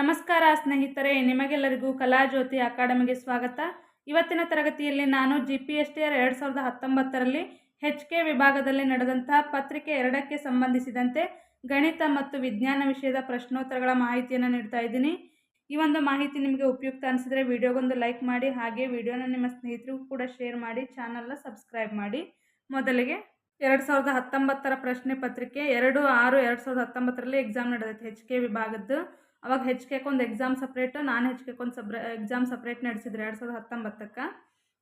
ನಮಸ್ಕಾರ ಸ್ನೇಹಿತರೆ, ನಿಮಗೆಲ್ಲರಿಗೂ ಕಲಾಜ್ಯೋತಿ ಅಕಾಡೆಮಿಗೆ ಸ್ವಾಗತ. ಇವತ್ತಿನ ತರಗತಿಯಲ್ಲಿ ನಾನು G P S T R ಎರಡು ಸಾವಿರದ ಹತ್ತೊಂಬತ್ತರಲ್ಲಿ ಹೆಚ್ ಕೆ ವಿಭಾಗದಲ್ಲಿ ನಡೆದಂತಹ ಪತ್ರಿಕೆ ಎರಡಕ್ಕೆ ಸಂಬಂಧಿಸಿದಂತೆ ಗಣಿತ ಮತ್ತು ವಿಜ್ಞಾನ ವಿಷಯದ ಪ್ರಶ್ನೋತ್ತರಗಳ ಮಾಹಿತಿಯನ್ನು ನೀಡ್ತಾ ಇದ್ದೀನಿ. ಈ ಒಂದು ಮಾಹಿತಿ ನಿಮಗೆ ಉಪಯುಕ್ತ ಅನಿಸಿದರೆ ವಿಡಿಯೋಗೊಂದು ಲೈಕ್ ಮಾಡಿ, ಹಾಗೆ ವಿಡಿಯೋನ ನಿಮ್ಮ ಸ್ನೇಹಿತರಿಗೂ ಕೂಡ ಶೇರ್ ಮಾಡಿ, ಚಾನಲ್ನ ಸಬ್ಸ್ಕ್ರೈಬ್ ಮಾಡಿ. ಮೊದಲಿಗೆ ಎರಡು ಸಾವಿರದ ಹತ್ತೊಂಬತ್ತರ ಪ್ರಶ್ನೆ ಪತ್ರಿಕೆ ಎರಡು ಆರು ಎರಡು ಸಾವಿರದ ಹತ್ತೊಂಬತ್ತರಲ್ಲಿ ಎಕ್ಸಾಮ್ ನಡೆದೈತೆ ಹೆಚ್ ಕೆ ವಿಭಾಗದ್ದು. ಅವಾಗ ಹೆಚ್ ಕೆಕೊಂದು ಎಕ್ಸಾಮ್ ಸಪ್ರೇಟು ನಾನು ಹೆಚ್ ಕೆಕೊಂದು ಸಪ್ರೇ ಎಕ್ಸಾಮ್ ಸಪ್ರೇಟ್ ನಡೆಸಿದ್ರು ಎರಡು ಸಾವಿರದ ಹತ್ತೊಂಬತ್ತಕ್ಕೆ.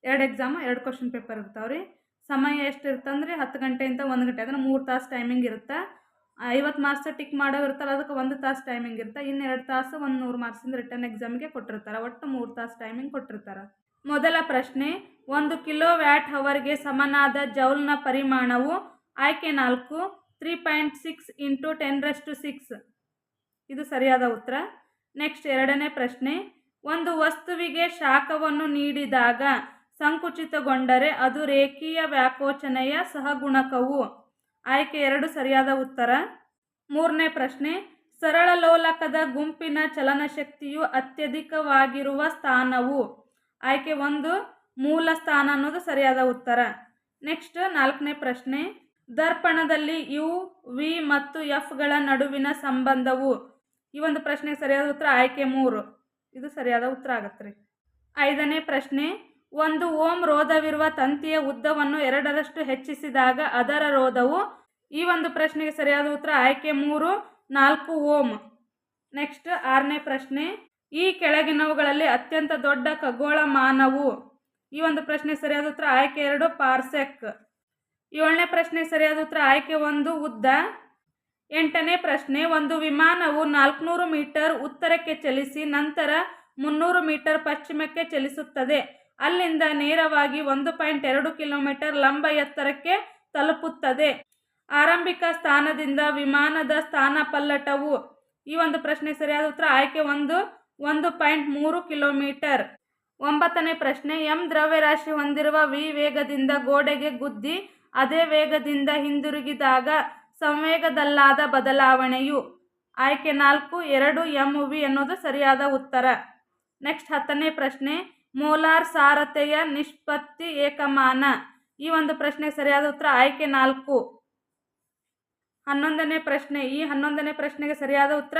ಎರಡು ಎಕ್ಸಾಮ್ ಎರಡು ಕ್ವಶನ್ ಪೇಪರ್ ಇರ್ತಾವೆ ರೀ. ಸಮಯ ಎಷ್ಟು ಇರ್ತಂದ್ರೆ? ಹತ್ತು ಗಂಟೆಯಿಂದ ಒಂದು ಗಂಟೆ, ಅಂದ್ರೆ ಮೂರು ತಾಸು ಟೈಮಿಂಗ್ ಇರುತ್ತೆ. ಐವತ್ತು ಮಾರ್ಕ್ಸ್ ಟಿಕ್ ಮಾಡೋ ಅದಕ್ಕೆ ಒಂದು ತಾಸು ಟೈಮಿಂಗ್ ಇರುತ್ತೆ ಇನ್ನು ಎರಡು ತಾಸು ಒಂದು ನೂರು ಮಾರ್ಕ್ಸಿಂದ ರಿಟರ್ನ್ ಎಕ್ಸಾಮ್ಗೆ ಕೊಟ್ಟಿರ್ತಾರೆ. ಒಟ್ಟು ಮೂರು ತಾಸು ಟೈಮಿಂಗ್ ಕೊಟ್ಟಿರ್ತಾರೆ. ಮೊದಲ ಪ್ರಶ್ನೆ, ಒಂದು ಕಿಲೋ ವ್ಯಾಟ್ ಹವರ್ಗೆ ಸಮನಾದ ಜೌಲ್ನ ಪರಿಮಾಣವು ಆಯ್ಕೆ ನಾಲ್ಕು three point six into ten ರಷ್ಟು ಸಿಕ್ಸ್ ಇದು ಸರಿಯಾದ ಉತ್ತರ. ನೆಕ್ಸ್ಟ್ ಎರಡನೇ ಪ್ರಶ್ನೆ, ಒಂದು ವಸ್ತುವಿಗೆ ಶಾಖವನ್ನು ನೀಡಿದಾಗ ಸಂಕುಚಿತಗೊಂಡರೆ ಅದು ರೇಖೀಯ ವ್ಯಾಕೋಚನೆಯ ಸಹಗುಣಕವು. ಆಯ್ಕೆ ಎರಡು ಸರಿಯಾದ ಉತ್ತರ. ಮೂರನೇ ಪ್ರಶ್ನೆ, ಸರಳ ಲೋಲಕದ ಗುಂಪಿನ ಚಲನಶಕ್ತಿಯು ಅತ್ಯಧಿಕವಾಗಿರುವ ಸ್ಥಾನವು. ಆಯ್ಕೆ ಒಂದು, ಮೂಲ ಸ್ಥಾನ ಅನ್ನೋದು ಸರಿಯಾದ ಉತ್ತರ. ನೆಕ್ಸ್ಟ್ ನಾಲ್ಕನೇ ಪ್ರಶ್ನೆ, ದರ್ಪಣದಲ್ಲಿ ಯು ವಿ ಮತ್ತು ಎಫ್ಗಳ ನಡುವಿನ ಸಂಬಂಧವು ಈ ಒಂದು ಪ್ರಶ್ನೆಗೆ ಸರಿಯಾದ ಉತ್ತರ ಆಯ್ಕೆ ಮೂರು. ಇದು ಸರಿಯಾದ ಉತ್ತರ ಆಗತ್ತೆ ರೀ ಐದನೇ ಪ್ರಶ್ನೆ, ಒಂದು ಓಂ ರೋಧವಿರುವ ತಂತಿಯ ಉದ್ದವನ್ನು ಎರಡರಷ್ಟು ಹೆಚ್ಚಿಸಿದಾಗ ಅದರ ರೋಧವು, ಈ ಒಂದು ಪ್ರಶ್ನೆಗೆ ಸರಿಯಾದ ಉತ್ತರ ಆಯ್ಕೆ ಮೂರು, ನಾಲ್ಕು ಓಮ್. ನೆಕ್ಸ್ಟ್ ಆರನೇ ಪ್ರಶ್ನೆ, ಈ ಕೆಳಗಿನವುಗಳಲ್ಲಿ ಅತ್ಯಂತ ದೊಡ್ಡ ಖಗೋಳಮಾನವು. ಈ ಒಂದು ಪ್ರಶ್ನೆ ಸರಿಯಾದ ಉತ್ತರ ಆಯ್ಕೆ ಎರಡು, ಪಾರ್ಸೆಕ್. ಏಳನೇ ಪ್ರಶ್ನೆ ಸರಿಯಾದ ಉತ್ತರ ಆಯ್ಕೆ ಒಂದು, ಉದ್ದ. ಎಂಟನೇ ಪ್ರಶ್ನೆ, ಒಂದು ವಿಮಾನವು ನಾಲ್ಕುನೂರು ಮೀಟರ್ ಉತ್ತರಕ್ಕೆ ಚಲಿಸಿ ನಂತರ ಮುನ್ನೂರು ಮೀಟರ್ ಪಶ್ಚಿಮಕ್ಕೆ ಚಲಿಸುತ್ತದೆ. ಅಲ್ಲಿಂದ ನೇರವಾಗಿ ಒಂದು ಪಾಯಿಂಟ್ ಎರಡು ಕಿಲೋಮೀಟರ್ ಲಂಬ ಎತ್ತರಕ್ಕೆ ತಲುಪುತ್ತದೆ. ಆರಂಭಿಕ ಸ್ಥಾನದಿಂದ ವಿಮಾನದ ಸ್ಥಾನ ಪಲ್ಲಟವು. ಈ ಒಂದು ಪ್ರಶ್ನೆ ಸರಿಯಾದ ಉತ್ತರ, ಆಯ್ಕೆ ಒಂದು ಒಂದು ಪಾಯಿಂಟ್ ಮೂರು ಕಿಲೋಮೀಟರ್. ಒಂಬತ್ತನೇ ಪ್ರಶ್ನೆ, ಎಂ ದ್ರವ್ಯರಾಶಿ ಹೊಂದಿರುವ ವಿ ವೇಗದಿಂದ ಗೋಡೆಗೆ ಗುದ್ದಿ, ಅದೇ ವೇಗದಿಂದ ಹಿಂದಿರುಗಿದಾಗ ಸಂವೇಗದಲ್ಲಾದ ಬದಲಾವಣೆಯು ಆಯ್ಕೆ ನಾಲ್ಕು, ಎರಡು, ಎಂ ವಿ ಅನ್ನೋದು ಸರಿಯಾದ ಉತ್ತರ. ನೆಕ್ಸ್ಟ್ ಹತ್ತನೇ ಪ್ರಶ್ನೆ, ಮೋಲಾರ್ ಸಾರತೆಯ ನಿಷ್ಪತ್ತಿ ಏಕಮಾನ. ಈ ಒಂದು ಪ್ರಶ್ನೆ ಸರಿಯಾದ ಉತ್ತರ ಆಯ್ಕೆ ನಾಲ್ಕು. ಹನ್ನೊಂದನೇ ಪ್ರಶ್ನೆ, ಈ ಹನ್ನೊಂದನೇ ಪ್ರಶ್ನೆಗೆ ಸರಿಯಾದ ಉತ್ತರ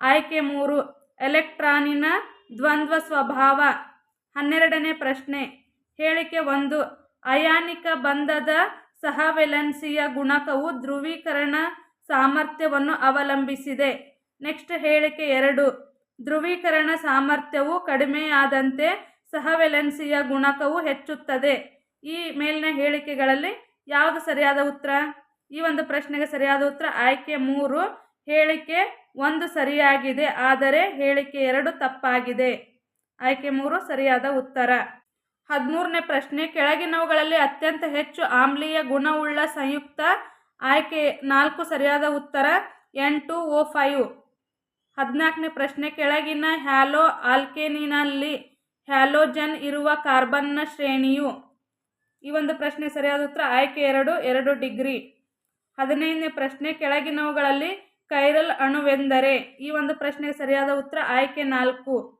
ಆಯ್ಕೆ ಮೂರು. ಎಲೆಕ್ಟ್ರಾನಿನ ದ್ವಂದ್ವ ಸ್ವಭಾವ. ಹನ್ನೆರಡನೇ ಪ್ರಶ್ನೆ, ಹೇಳಿಕೆ ಒಂದು. ಅಯಾನಿಕ ಬಂಧದ ಸಹವೆಲೆನ್ಸಿಯ ಗುಣಕವು ಧ್ರುವೀಕರಣ ಸಾಮರ್ಥ್ಯವನ್ನು ಅವಲಂಬಿಸಿದೆ. ನೆಕ್ಸ್ಟ್ ಹೇಳಿಕೆ ಎರಡು. ಧ್ರುವೀಕರಣ ಸಾಮರ್ಥ್ಯವು ಕಡಿಮೆಯಾದಂತೆ ಸಹವೆಲೆನ್ಸಿಯ ಗುಣಕವು ಹೆಚ್ಚುತ್ತದೆ. ಈ ಮೇಲಿನ ಹೇಳಿಕೆಗಳಲ್ಲಿ ಯಾವುದು ಸರಿಯಾದ ಉತ್ತರ? ಈ ಒಂದು ಪ್ರಶ್ನೆಗೆ ಸರಿಯಾದ ಉತ್ತರ ಆಯ್ಕೆ ಮೂರು. ಹೇಳಿಕೆ ಒಂದು ಸರಿಯಾಗಿದೆ, ಆದರೆ ಹೇಳಿಕೆ ಎರಡು ತಪ್ಪಾಗಿದೆ. ಆಯ್ಕೆ ಮೂರು ಸರಿಯಾದ ಉತ್ತರ. ಹದಿಮೂರನೇ ಪ್ರಶ್ನೆ ಕೆಳಗಿನವುಗಳಲ್ಲಿ ಅತ್ಯಂತ ಹೆಚ್ಚು ಆಮ್ಲೀಯ, ಗುಣವುಳ್ಳ, ಸಂಯುಕ್ತ ಆಯ್ಕೆ ನಾಲ್ಕು ಸರಿಯಾದ ಉತ್ತರ ಎನ್ ಟು ಓ ಫೈವ್. ಹದಿನಾಲ್ಕನೇ ಪ್ರಶ್ನೆ, ಕೆಳಗಿನ ಹ್ಯಾಲೋ ಆಲ್ಕೆನಿನಲ್ಲಿ ಹ್ಯಾಲೋಜನ್ ಇರುವ ಕಾರ್ಬನ್ನ ಶ್ರೇಣಿಯು? ಈ ಒಂದು ಪ್ರಶ್ನೆ ಸರಿಯಾದ ಉತ್ತರ ಆಯ್ಕೆ ಎರಡು ಎರಡು ಡಿಗ್ರಿ. ಹದಿನೈದನೇ ಪ್ರಶ್ನೆ ಕೆಳಗಿನವುಗಳಲ್ಲಿ ಕೈರಲ್ ಅಣುವೆಂದರೆ? ಈ ಒಂದು ಪ್ರಶ್ನೆಗೆ ಸರಿಯಾದ ಉತ್ತರ ಆಯ್ಕೆ ನಾಲ್ಕು.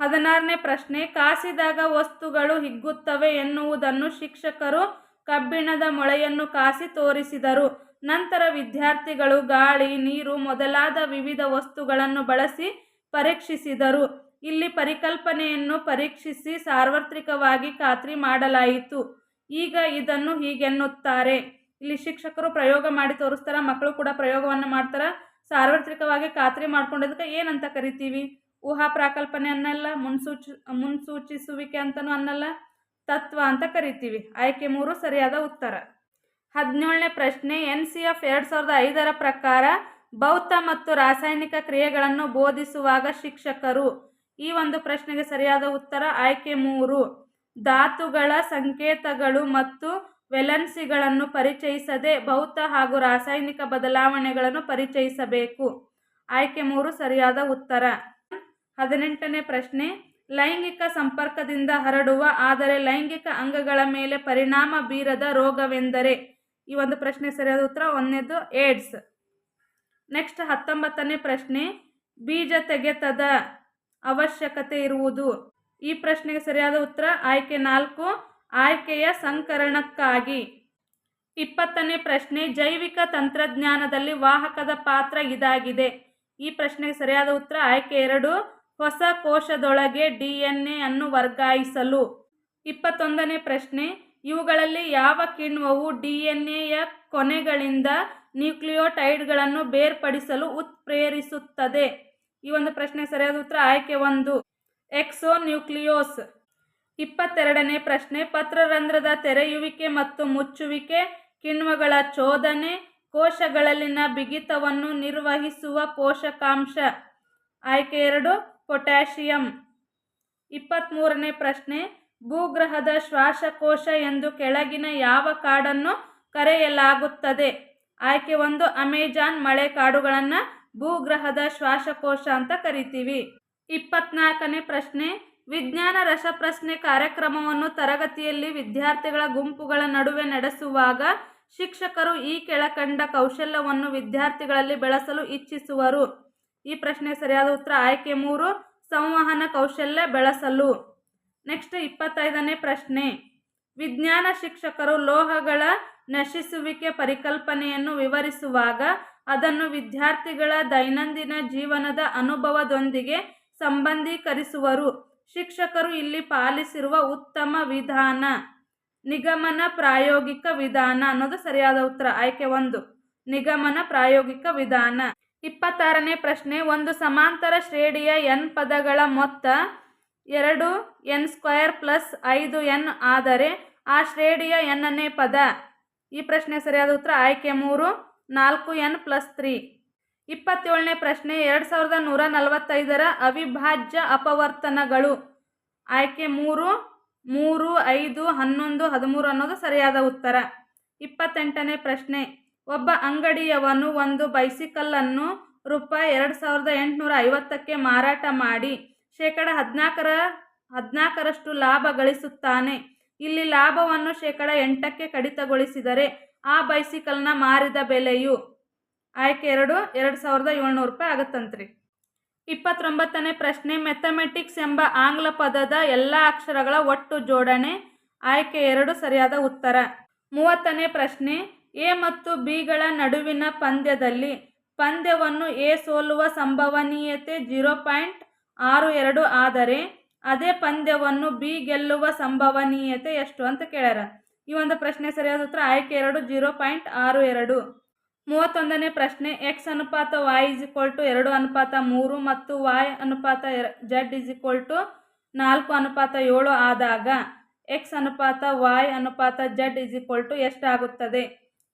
ಹದಿನಾರನೇ ಪ್ರಶ್ನೆ, ಕಾಸಿದಾಗ ವಸ್ತುಗಳು ಹಿಗ್ಗುತ್ತವೆ ಎನ್ನುವುದನ್ನು ಶಿಕ್ಷಕರು ಕಬ್ಬಿಣದ ಮೊಳೆಯನ್ನು ಕಾಸಿ ತೋರಿಸಿದರು. ನಂತರ ವಿದ್ಯಾರ್ಥಿಗಳು ಗಾಳಿ, ನೀರು ಮೊದಲಾದ ವಿವಿಧ ವಸ್ತುಗಳನ್ನು ಬಳಸಿ ಪರೀಕ್ಷಿಸಿದರು. ಇಲ್ಲಿ ಪರಿಕಲ್ಪನೆಯನ್ನು ಪರೀಕ್ಷಿಸಿ ಸಾರ್ವತ್ರಿಕವಾಗಿ ಖಾತ್ರಿ ಮಾಡಲಾಯಿತು. ಈಗ ಇದನ್ನು ಹೀಗೆನ್ನುತ್ತಾರೆ. ಇಲ್ಲಿ ಶಿಕ್ಷಕರು ಪ್ರಯೋಗ ಮಾಡಿ ತೋರಿಸ್ತಾರೆ, ಮಕ್ಕಳು ಕೂಡ ಪ್ರಯೋಗವನ್ನು ಮಾಡ್ತಾರೆ, ಸಾರ್ವತ್ರಿಕವಾಗಿ ಖಾತ್ರಿ ಮಾಡ್ಕೊಂಡಿದ್ದಕ್ಕೆ ಏನಂತ ಕರಿತೀವಿ? ಊಹಾ ಪ್ರಾಕಲ್ಪನೆ ಅನ್ನಲ್ಲ, ಮುನ್ಸೂಚಿ, ಮುನ್ಸೂಚಿಸುವಿಕೆ ಅಂತಲೂ ಅನ್ನಲ್ಲ, ತತ್ವ ಅಂತ ಕರಿತೀವಿ. ಆಯ್ಕೆ ಮೂರು ಸರಿಯಾದ ಉತ್ತರ. ಹದಿನೇಳನೇ ಪ್ರಶ್ನೆ, ಎನ್ ಸಿ ಎಫ್ ಎರಡು ಸಾವಿರದ ಐದರ ಪ್ರಕಾರ ಭೌತ ಮತ್ತು ರಾಸಾಯನಿಕ ಕ್ರಿಯೆಗಳನ್ನು ಬೋಧಿಸುವಾಗ ಶಿಕ್ಷಕರು? ಈ ಒಂದು ಪ್ರಶ್ನೆಗೆ ಸರಿಯಾದ ಉತ್ತರ, ಆಯ್ಕೆ ಮೂರು. ಧಾತುಗಳ ಸಂಕೇತಗಳು ಮತ್ತು ವೆಲನ್ಸಿಗಳನ್ನು ಪರಿಚಯಿಸದೆ ಭೌತ ಹಾಗೂ ರಾಸಾಯನಿಕ ಬದಲಾವಣೆಗಳನ್ನು ಪರಿಚಯಿಸಬೇಕು. ಆಯ್ಕೆ ಮೂರು ಸರಿಯಾದ ಉತ್ತರ. ಹದಿನೆಂಟನೇ ಪ್ರಶ್ನೆ, ಲೈಂಗಿಕ ಸಂಪರ್ಕದಿಂದ ಹರಡುವ ಆದರೆ ಲೈಂಗಿಕ ಅಂಗಗಳ ಮೇಲೆ ಪರಿಣಾಮ ಬೀರದ ರೋಗವೆಂದರೆ? ಈ ಒಂದು ಪ್ರಶ್ನೆ ಸರಿಯಾದ ಉತ್ತರ ಒಂದನೇದು ಏಡ್ಸ್. ನೆಕ್ಸ್ಟ್ ಹತ್ತೊಂಬತ್ತನೇ ಪ್ರಶ್ನೆ, ಬೀಜ ತೆಗೆತದ ಅವಶ್ಯಕತೆ ಇರುವುದು? ಈ ಪ್ರಶ್ನೆಗೆ ಸರಿಯಾದ ಉತ್ತರ ಆಯ್ಕೆ ನಾಲ್ಕು, ಆಯ್ಕೆಯ ಸಂಕರಣಕ್ಕಾಗಿ. ಇಪ್ಪತ್ತನೇ ಪ್ರಶ್ನೆ, ಜೈವಿಕ ತಂತ್ರಜ್ಞಾನದಲ್ಲಿ ವಾಹಕದ ಪಾತ್ರ ಇದಾಗಿದೆ. ಈ ಪ್ರಶ್ನೆಗೆ ಸರಿಯಾದ ಉತ್ತರ ಆಯ್ಕೆ ಎರಡು ಹೊಸ ಕೋಶದೊಳಗೆ ಡಿ ಎನ್ ಎ ಅನ್ನು ವರ್ಗಾಯಿಸಲು. ಇಪ್ಪತ್ತೊಂದನೇ ಪ್ರಶ್ನೆ, ಇವುಗಳಲ್ಲಿ ಯಾವ ಕಿಣ್ವವು ಡಿ ಎನ್ ಎಯ ಕೊನೆಗಳಿಂದ ನ್ಯೂಕ್ಲಿಯೋಟೈಡ್ಗಳನ್ನು ಬೇರ್ಪಡಿಸಲು ಉತ್ಪ್ರೇರಿಸುತ್ತದೆ? ಈ ಒಂದು ಪ್ರಶ್ನೆ ಸರಿಯಾದ ಉತ್ತರ ಆಯ್ಕೆ ಒಂದು. ಎಕ್ಸೋ ನ್ಯೂಕ್ಲಿಯೋಸ್ ಇಪ್ಪತ್ತೆರಡನೇ ಪ್ರಶ್ನೆ, ಪತ್ರರಂಧ್ರದ ತೆರೆಯುವಿಕೆ ಮತ್ತು ಮುಚ್ಚುವಿಕೆ, ಕಿಣ್ವಗಳ ಚೋದನೆ, ಕೋಶಗಳಲ್ಲಿನ ಬಿಗಿತವನ್ನು ನಿರ್ವಹಿಸುವ ಪೋಷಕಾಂಶ. ಆಯ್ಕೆ ಎರಡು ಪೊಟ್ಯಾಷಿಯಂ. ಇಪ್ಪತ್ತ್ಮೂರನೇ ಪ್ರಶ್ನೆ, ಭೂಗ್ರಹದ ಶ್ವಾಸಕೋಶ ಎಂದು ಕೆಳಗಿನ ಯಾವ ಕಾಡನ್ನು ಕರೆಯಲಾಗುತ್ತದೆ? ಆಯ್ಕೆ ಒಂದು, ಅಮೆಜಾನ್ ಮಳೆ ಕಾಡುಗಳನ್ನು ಭೂಗ್ರಹದ ಶ್ವಾಸಕೋಶ ಅಂತ ಕರಿತೀವಿ. ಇಪ್ಪತ್ನಾಲ್ಕನೇ ಪ್ರಶ್ನೆ, ವಿಜ್ಞಾನ ರಸಪ್ರಶ್ನೆ ಕಾರ್ಯಕ್ರಮವನ್ನು ತರಗತಿಯಲ್ಲಿ ವಿದ್ಯಾರ್ಥಿಗಳ ಗುಂಪುಗಳ ನಡುವೆ ನಡೆಸುವಾಗ ಶಿಕ್ಷಕರು ಈ ಕೆಳಕಂಡ ಕೌಶಲ್ಯವನ್ನು ವಿದ್ಯಾರ್ಥಿಗಳಲ್ಲಿ ಬೆಳೆಸಲು ಇಚ್ಛಿಸುವರು. ಈ ಪ್ರಶ್ನೆ ಸರಿಯಾದ ಉತ್ತರ ಆಯ್ಕೆ ಮೂರು, ಸಂವಹನ ಕೌಶಲ್ಯ ಬೆಳೆಸಲು. ನೆಕ್ಸ್ಟ್ ಇಪ್ಪತ್ತೈದನೇ ಪ್ರಶ್ನೆ. ವಿಜ್ಞಾನ ಶಿಕ್ಷಕರು ಲೋಹಗಳ ನಶಿಸುವಿಕೆ ಪರಿಕಲ್ಪನೆಯನ್ನು ವಿವರಿಸುವಾಗ ಅದನ್ನು ವಿದ್ಯಾರ್ಥಿಗಳ ದೈನಂದಿನ ಜೀವನದ ಅನುಭವದೊಂದಿಗೆ ಸಂಬಂಧೀಕರಿಸುವರು. ಶಿಕ್ಷಕರು ಇಲ್ಲಿ ಪಾಲಿಸಿರುವ ಉತ್ತಮ ವಿಧಾನ. ನಿಗಮನ ಪ್ರಾಯೋಗಿಕ ವಿಧಾನ ಅನ್ನೋದು ಸರಿಯಾದ ಉತ್ತರ. ಆಯ್ಕೆ ಒಂದು. ನಿಗಮನ ಪ್ರಾಯೋಗಿಕ ವಿಧಾನ. ಇಪ್ಪತ್ತಾರನೇ ಪ್ರಶ್ನೆ, ಒಂದು ಸಮಾಂತರ ಶ್ರೇಣಿಯ ಎನ್ ಪದಗಳ ಮೊತ್ತ ಎರಡು ಎನ್ ಸ್ಕ್ವಯರ್ ಪ್ಲಸ್ ಐದು ಎನ್ ಆದರೆ ಆ ಶ್ರೇಣಿಯ ಎನ್ನನೇ ಪದ? ಈ ಪ್ರಶ್ನೆ ಸರಿಯಾದ ಉತ್ತರ ಆಯ್ಕೆ ಮೂರು, ನಾಲ್ಕು ಎನ್ ಪ್ಲಸ್ ತ್ರೀ. ಇಪ್ಪತ್ತೇಳನೇ ಪ್ರಶ್ನೆ, ಎರಡು ಸಾವಿರದ ನೂರ ನಲವತ್ತೈದರ ಅವಿಭಾಜ್ಯ ಅಪವರ್ತನಗಳು. ಆಯ್ಕೆ ಮೂರು ಮೂರು, ಐದು, ಹನ್ನೊಂದು, ಹದಿಮೂರು ಅನ್ನೋದು ಸರಿಯಾದ ಉತ್ತರ. ಇಪ್ಪತ್ತೆಂಟನೇ ಪ್ರಶ್ನೆ ಒಬ್ಬ ಅಂಗಡಿಯವನು ಒಂದು ಬೈಸಿಕಲ್ಲನ್ನು ರೂಪಾಯಿ ಎರಡು ಸಾವಿರದ ಎಂಟುನೂರ ಐವತ್ತಕ್ಕೆ ಮಾರಾಟ ಮಾಡಿ ಶೇಕಡ ಹದಿನಾಲ್ಕರ, ಹದಿನಾಲ್ಕರಷ್ಟು ಲಾಭ ಗಳಿಸುತ್ತಾನೆ. ಇಲ್ಲಿ ಲಾಭವನ್ನು ಶೇಕಡ ಎಂಟಕ್ಕೆ ಕಡಿತಗೊಳಿಸಿದರೆ ಆ ಬೈಸಿಕಲ್ನ ಮಾರಿದ ಬೆಲೆಯು ಆಯ್ಕೆ ಎರಡು ಎರಡು ಸಾವಿರದ ಏಳ್ನೂರು ರೂಪಾಯಿ ಆಗುತ್ತಂತ್ರಿ. ಇಪ್ಪತ್ತೊಂಬತ್ತನೇ ಪ್ರಶ್ನೆ ಮೆಥಮೆಟಿಕ್ಸ್ ಎಂಬ ಆಂಗ್ಲ ಪದದ ಎಲ್ಲ ಅಕ್ಷರಗಳ ಒಟ್ಟು ಜೋಡಣೆ ಆಯ್ಕೆ ಎರಡು ಸರಿಯಾದ ಉತ್ತರ. ಮೂವತ್ತನೇ ಪ್ರಶ್ನೆ ಎ ಮತ್ತು ಬಿಗಳ ನಡುವಿನ ಪಂದ್ಯದಲ್ಲಿ ಪಂದ್ಯವನ್ನು ಎ ಸೋಲುವ ಸಂಭವನೀಯತೆ ಜೀರೋ ಪಾಯಿಂಟ್ ಆರು ಎರಡು ಆದರೆ ಅದೇ ಪಂದ್ಯವನ್ನು ಬಿ ಗೆಲ್ಲುವ ಸಂಭವನೀಯತೆ ಎಷ್ಟು ಅಂತ ಕೇಳ್ಯಾರ. ಈ ಒಂದು ಪ್ರಶ್ನೆ ಸರಿಯಾದ ಉತ್ತರ ಆಯ್ಕೆ ಎರಡು, ಜೀರೋ ಪಾಯಿಂಟ್ ಆರು ಎರಡು. ಮೂವತ್ತೊಂದನೇ ಪ್ರಶ್ನೆ ಎಕ್ಸ್ ಅನುಪಾತ ವಾಯ್ ಇಸ್ ಇಕ್ವಲ್ ಟು ಎರಡು ಅನುಪಾತ ಮೂರು ಮತ್ತು ವಾಯ್ ಅನುಪಾತ ಜೆಡ್ ಇಸ್ ಇಕ್ವಲ್ ಟು ನಾಲ್ಕು ಅನುಪಾತ ಏಳು ಆದಾಗ ಎಕ್ಸ್ ಅನುಪಾತ ವಾಯ್ ಅನುಪಾತ ಜಡ್ ಇಸ್ ಇಕ್ವಲ್ ಟು ಎಷ್ಟಾಗುತ್ತದೆ?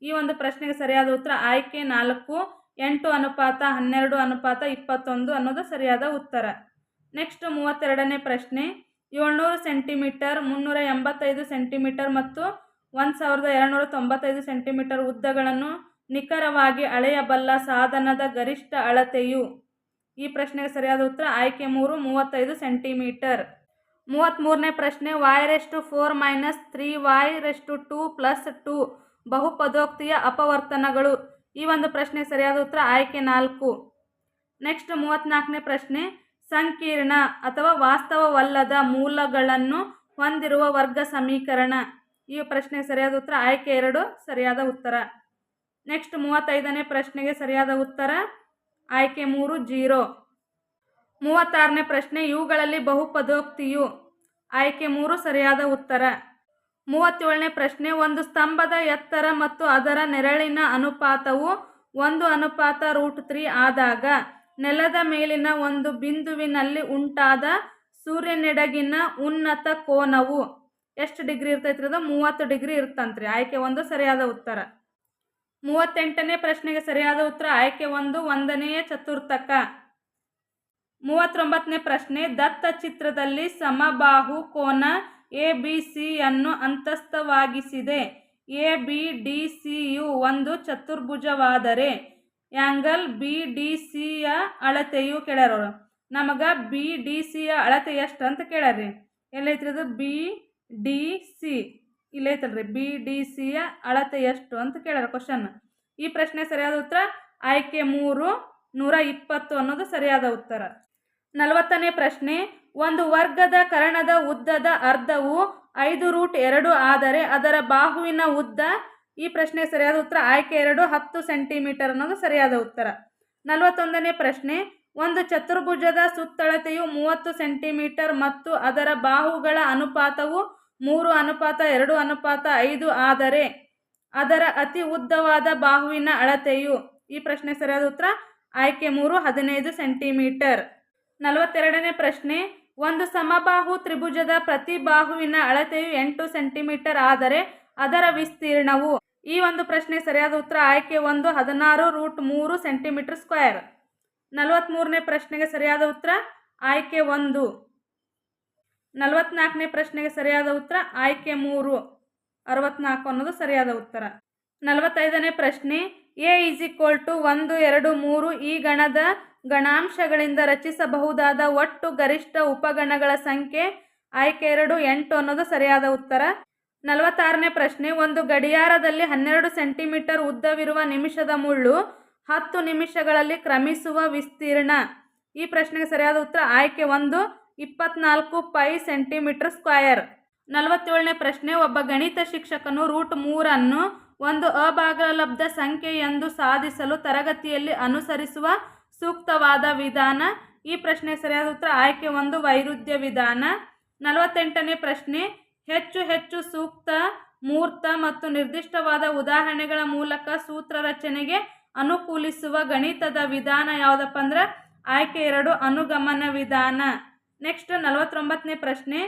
ಈ ಒಂದು ಪ್ರಶ್ನೆಗೆ ಸರಿಯಾದ ಉತ್ತರ ಆಯ್ಕೆ ನಾಲ್ಕು, ಎಂಟು ಅನುಪಾತ, ಹನ್ನೆರಡು ಅನುಪಾತ, ಇಪ್ಪತ್ತೊಂದು ಅನ್ನೋದು ಸರಿಯಾದ ಉತ್ತರ. ನೆಕ್ಸ್ಟ್ ಮೂವತ್ತೆರಡನೇ ಪ್ರಶ್ನೆ, ಏಳ್ನೂರು ಸೆಂಟಿಮೀಟರ್, ಮುನ್ನೂರ ಎಂಬತ್ತೈದು ಸೆಂಟಿಮೀಟರ್ ಮತ್ತು ಒಂದು ಸಾವಿರದ ಎರಡುನೂರ ತೊಂಬತ್ತೈದು ಸೆಂಟಿಮೀಟರ್ ಉದ್ದಗಳನ್ನು ನಿಖರವಾಗಿ ಅಳೆಯಬಲ್ಲ ಸಾಧನದ ಗರಿಷ್ಠ ಅಳತೆಯು? ಈ ಪ್ರಶ್ನೆಗೆ ಸರಿಯಾದ ಉತ್ತರ ಆಯ್ಕೆ ಮೂರು, ಮೂವತ್ತೈದು ಸೆಂಟಿಮೀಟರ್. ಮೂವತ್ತ್ಮೂರನೇ ಪ್ರಶ್ನೆ Y raised to four minus three Y raised to two plus two ಬಹುಪದೋಕ್ತಿಯ ಅಪವರ್ತನಗಳು. ಈ ಒಂದು ಪ್ರಶ್ನೆ ಸರಿಯಾದ ಉತ್ತರ ಆಯ್ಕೆ ನಾಲ್ಕು. ನೆಕ್ಸ್ಟ್ ಮೂವತ್ತ್ನಾಲ್ಕನೇ ಪ್ರಶ್ನೆ, ಸಂಕೀರ್ಣ ಅಥವಾ ವಾಸ್ತವವಲ್ಲದ ಮೂಲಗಳನ್ನು ಹೊಂದಿರುವ ವರ್ಗ ಸಮೀಕರಣ. ಈ ಪ್ರಶ್ನೆ ಸರಿಯಾದ ಉತ್ತರ ಆಯ್ಕೆ ಎರಡು, ಸರಿಯಾದ ಉತ್ತರ. ನೆಕ್ಸ್ಟ್ ಮೂವತ್ತೈದನೇ ಪ್ರಶ್ನೆಗೆ ಸರಿಯಾದ ಉತ್ತರ ಆಯ್ಕೆ ಮೂರು, ಜೀರೋ. ಮೂವತ್ತಾರನೇ ಪ್ರಶ್ನೆ, ಇವುಗಳಲ್ಲಿ ಬಹುಪದೋಕ್ತಿಯು. ಆಯ್ಕೆ ಮೂರು, ಸರಿಯಾದ ಉತ್ತರ. ಮೂವತ್ತೇಳನೇ ಪ್ರಶ್ನೆ, ಒಂದು ಸ್ತಂಭದ ಎತ್ತರ ಮತ್ತು ಅದರ ನೆರಳಿನ ಅನುಪಾತವು ಒಂದು ಅನುಪಾತ ರೂಟ್ ತ್ರೀ ಆದಾಗ ನೆಲದ ಮೇಲಿನ ಒಂದು ಬಿಂದುವಿನಲ್ಲಿ ಉಂಟಾದ ಸೂರ್ಯನೆಡಗಿನ ಉನ್ನತ ಕೋನವು ಎಷ್ಟು ಡಿಗ್ರಿ ಇರ್ತೈತ್ರಿ ಅದು? ಮೂವತ್ತು ಡಿಗ್ರಿ ಇರ್ತಂತ್ರಿ. ಆಯ್ಕೆ ಒಂದು, ಸರಿಯಾದ ಉತ್ತರ. ಮೂವತ್ತೆಂಟನೇ ಪ್ರಶ್ನೆಗೆ ಸರಿಯಾದ ಉತ್ತರ, ಆಯ್ಕೆ ಒಂದು ಒಂದನೆಯ ಚತುರ್ಥಕ. ಮೂವತ್ತೊಂಬತ್ತನೇ ಪ್ರಶ್ನೆ ದತ್ತ ಚಿತ್ರದಲ್ಲಿ ಸಮಬಾಹು ಕೋನ ಎ, ಬಿ ಸಿಯನ್ನು ಅಂತಸ್ಥವಾಗಿಸಿದೆ. ಎ, ಬಿ, ಡಿ ಸಿಯು ಒಂದು ಚತುರ್ಭುಜವಾದರೆ ಆ್ಯಂಗಲ್ ಬಿ ಡಿ ಸಿಯ ಅಳತೆಯು ಕೇಳ್ಯಾರವರು ನಮಗೆ ಬಿ ಡಿ ಸಿಯ ಅಳತೆ ಎಷ್ಟು ಅಂತ ಕೇಳರಿ ಎಲ್ಲೈತ್ರಿ ಅದು ಬಿ ಡಿ ಸಿ ಇಲ್ಲೈತಲ್ರಿ ಬಿ ಡಿ ಸಿಯ ಅಳತೆ ಎಷ್ಟು ಅಂತ ಕೇಳ್ಯಾರ ಕ್ವಶನ್ ಈ ಪ್ರಶ್ನೆ ಸರಿಯಾದ ಉತ್ತರ ಆಯ್ಕೆ ಮೂರು ನೂರ ಇಪ್ಪತ್ತು ಅನ್ನೋದು ಸರಿಯಾದ ಉತ್ತರ. ನಲವತ್ತನೇ ಪ್ರಶ್ನೆ ಒಂದು ವರ್ಗದ ಕರ್ಣದ ಉದ್ದದ ಅರ್ಧವು ಐದು ರೂಟ್ ಎರಡು ಆದರೆ ಅದರ ಬಾಹುವಿನ ಉದ್ದ, ಈ ಪ್ರಶ್ನೆ ಸರಿಯಾದ ಉತ್ತರ ಆಯ್ಕೆ ಎರಡು, ಹತ್ತು ಸೆಂಟಿಮೀಟರ್ ಅನ್ನೋದು ಸರಿಯಾದ ಉತ್ತರ. ನಲವತ್ತೊಂದನೇ ಪ್ರಶ್ನೆ, ಒಂದು ಚತುರ್ಭುಜದ ಸುತ್ತಳತೆಯು ಮೂವತ್ತು ಸೆಂಟಿಮೀಟರ್ ಮತ್ತು ಅದರ ಬಾಹುಗಳ ಅನುಪಾತವು ಮೂರು ಅನುಪಾತ, ಎರಡು ಅನುಪಾತ, ಐದು ಆದರೆ ಅದರ ಅತಿ ಉದ್ದವಾದ ಬಾಹುವಿನ ಅಳತೆಯು, ಈ ಪ್ರಶ್ನೆ ಸರಿಯಾದ ಉತ್ತರ ಆಯ್ಕೆ ಮೂರು, ಹದಿನೈದು ಸೆಂಟಿಮೀಟರ್. ನಲವತ್ತೆರಡನೇ ಪ್ರಶ್ನೆ ಒಂದು ಸಮಬಾಹು ತ್ರಿಭುಜದ ಪ್ರತಿ ಬಾಹುವಿನ ಅಳತೆಯು ಎಂಟು ಸೆಂಟಿಮೀಟರ್ ಆದರೆ ಅದರ ವಿಸ್ತೀರ್ಣವು? ಈ ಒಂದು ಪ್ರಶ್ನೆ ಸರಿಯಾದ ಉತ್ತರ ಆಯ್ಕೆ ಒಂದು, ಹದಿನಾರು ರೂಟ್ ಮೂರು ಸೆಂಟಿಮೀಟರ್ ಸ್ಕ್ವೇರ್. ನಲವತ್ತ್ಮೂರನೇ ಪ್ರಶ್ನೆಗೆ ಸರಿಯಾದ ಉತ್ತರ ಆಯ್ಕೆ ಒಂದು. ನಲವತ್ನಾಲ್ಕನೇ ಪ್ರಶ್ನೆಗೆ ಸರಿಯಾದ ಉತ್ತರ ಆಯ್ಕೆ ಮೂರು. ಅರವತ್ನಾಲ್ಕು ಅನ್ನೋದು ಸರಿಯಾದ ಉತ್ತರ. ನಲವತ್ತೈದನೇ ಪ್ರಶ್ನೆ, ಎ ಈಸ್ ಈಕ್ವಲ್ ಟು ಒಂದು, ಎರಡು, ಮೂರು ಈ ಗಣದ ಗಣಾಂಶಗಳಿಂದ ರಚಿಸಬಹುದಾದ ಒಟ್ಟು ಗರಿಷ್ಠ ಉಪಗಣಗಳ ಸಂಖ್ಯೆ ಆಯ್ಕೆ ಎರಡು, ಎಂಟು ಅನ್ನೋದು ಸರಿಯಾದ ಉತ್ತರ. ನಲವತ್ತಾರನೇ ಪ್ರಶ್ನೆ, ಒಂದು ಗಡಿಯಾರದಲ್ಲಿ ಹನ್ನೆರಡು ಸೆಂಟಿಮೀಟರ್ ಉದ್ದವಿರುವ ನಿಮಿಷದ ಮುಳ್ಳು ಹತ್ತು ನಿಮಿಷಗಳಲ್ಲಿ ಕ್ರಮಿಸುವ ವಿಸ್ತೀರ್ಣ. ಈ ಪ್ರಶ್ನೆಗೆ ಸರಿಯಾದ ಉತ್ತರ ಆಯ್ಕೆ ಒಂದು, ಇಪ್ಪತ್ನಾಲ್ಕು ಪೈ ಸೆಂಟಿಮೀಟರ್ ಸ್ಕ್ವಯರ್. ನಲವತ್ತೇಳನೇ ಪ್ರಶ್ನೆ, ಒಬ್ಬ ಗಣಿತ ಶಿಕ್ಷಕನು ರೂಟ್ ಮೂರನ್ನು ಒಂದು ಅಭಾಗಲಬ್ಧ ಸಂಖ್ಯೆ ಎಂದು ಸಾಧಿಸಲು ತರಗತಿಯಲ್ಲಿ ಅನುಸರಿಸುವ ಸೂಕ್ತವಾದ ವಿಧಾನ? ಈ ಪ್ರಶ್ನೆ ಸರಿಯಾದ ಉತ್ತರ ಆಯ್ಕೆ ಒಂದು, ವೈರುಧ್ಯ ವಿಧಾನ. ನಲವತ್ತೆಂಟನೇ ಪ್ರಶ್ನೆ, ಹೆಚ್ಚು ಹೆಚ್ಚು ಸೂಕ್ತ, ಮೂರ್ತ ಮತ್ತು ನಿರ್ದಿಷ್ಟವಾದ ಉದಾಹರಣೆಗಳ ಮೂಲಕ ಸೂತ್ರ ರಚನೆಗೆ ಅನುಕೂಲಿಸುವ ಗಣಿತದ ವಿಧಾನ ಯಾವುದಪ್ಪ ಅಂದ್ರೆ ಆಯ್ಕೆ ಎರಡು, ಅನುಗಮನ ವಿಧಾನ. ನೆಕ್ಸ್ಟ್ ನಲವತ್ತೊಂಬತ್ತನೇ ಪ್ರಶ್ನೆ,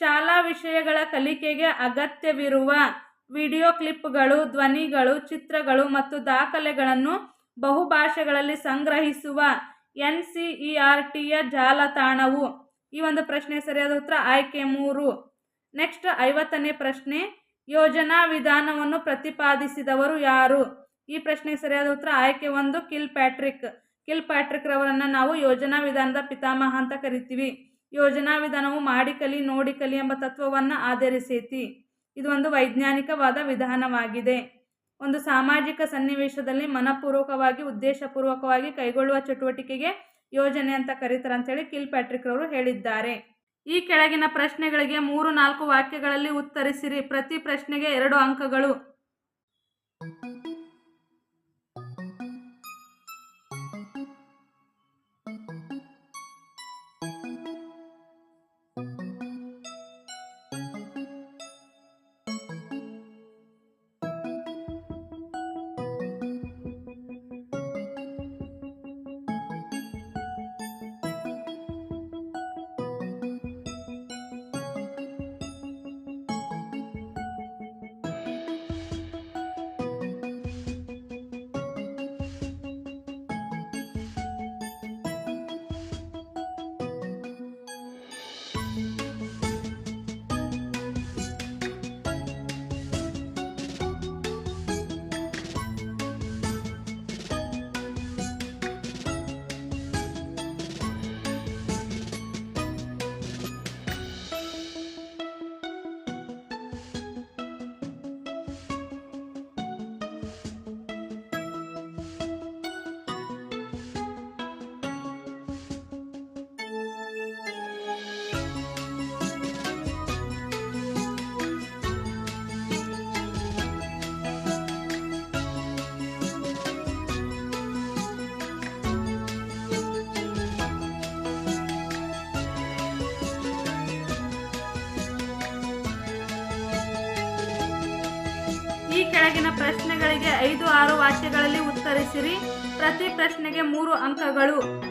ಶಾಲಾ ವಿಷಯಗಳ ಕಲಿಕೆಗೆ ಅಗತ್ಯವಿರುವ ವಿಡಿಯೋ ಕ್ಲಿಪ್ಗಳು, ಧ್ವನಿಗಳು, ಚಿತ್ರಗಳು ಮತ್ತು ದಾಖಲೆಗಳನ್ನು ಬಹುಭಾಷೆಗಳಲ್ಲಿ ಸಂಗ್ರಹಿಸುವ ಎನ್ ಸಿ ಇ ಆರ್ ಟಿಯ ಜಾಲತಾಣವು? ಈ ಒಂದು ಪ್ರಶ್ನೆ ಸರಿಯಾದ ಉತ್ತರ ಆಯ್ಕೆ ಮೂರು. ನೆಕ್ಸ್ಟ್ ಐವತ್ತನೇ ಪ್ರಶ್ನೆ. ಯೋಜನಾ ವಿಧಾನವನ್ನು ಪ್ರತಿಪಾದಿಸಿದವರು ಯಾರು? ಈ ಪ್ರಶ್ನೆ ಸರಿಯಾದ ಉತ್ತರ ಆಯ್ಕೆ ಒಂದು, ಕಿಲ್ ಪ್ಯಾಟ್ರಿಕ್. ಕಿಲ್ ಪ್ಯಾಟ್ರಿಕ್ ರವರನ್ನು ನಾವು ಯೋಜನಾ ವಿಧಾನದ ಪಿತಾಮಹ ಅಂತ ಕರಿತೀವಿ. ಯೋಜನಾ ವಿಧಾನವು ಮಾಡಿ ಕಲಿ ನೋಡಿ ಕಲಿ ಎಂಬ ತತ್ವವನ್ನು ಆಧರಿಸೈತಿ. ಇದು ಒಂದು ವೈಜ್ಞಾನಿಕವಾದ ವಿಧಾನವಾಗಿದೆ. ಒಂದು ಸಾಮಾಜಿಕ ಸನ್ನಿವೇಶದಲ್ಲಿ ಮನಪೂರ್ವಕವಾಗಿ, ಉದ್ದೇಶಪೂರ್ವಕವಾಗಿ ಕೈಗೊಳ್ಳುವ ಚಟುವಟಿಕೆಗೆ ಯೋಜನೆ ಅಂತ ಕರೀತಾರೆ ಅಂತೇಳಿ ಕಿಲ್ ಪ್ಯಾಟ್ರಿಕ್ ಅವರು ಹೇಳಿದ್ದಾರೆ. ಈ ಕೆಳಗಿನ ಪ್ರಶ್ನೆಗಳಿಗೆ ಮೂರು ನಾಲ್ಕು ವಾಕ್ಯಗಳಲ್ಲಿ ಉತ್ತರಿಸಿರಿ. ಪ್ರತಿ ಪ್ರಶ್ನೆಗೆ ಎರಡು ಅಂಕಗಳು. ಕೆಳಗಿನ ಪ್ರಶ್ನೆಗಳಿಗೆ ಐದು ಆರು ವಾಕ್ಯಗಳಲ್ಲಿ ಉತ್ತರಿಸಿರಿ. ಪ್ರತಿ ಪ್ರಶ್ನೆಗೆ ಮೂರು ಅಂಕಗಳು.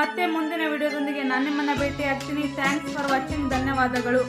ಮತ್ತೆ ಮುಂದಿನ ವಿಡಿಯೋದೊಂದಿಗೆ ನಾನು ನಿಮ್ಮನ್ನ ಭೇಟಿ ಆಗ್ತೀನಿ ಥ್ಯಾಂಕ್ಸ್ ಫಾರ್ ವಾಚಿಂಗ್ ಧನ್ಯವಾದಗಳು.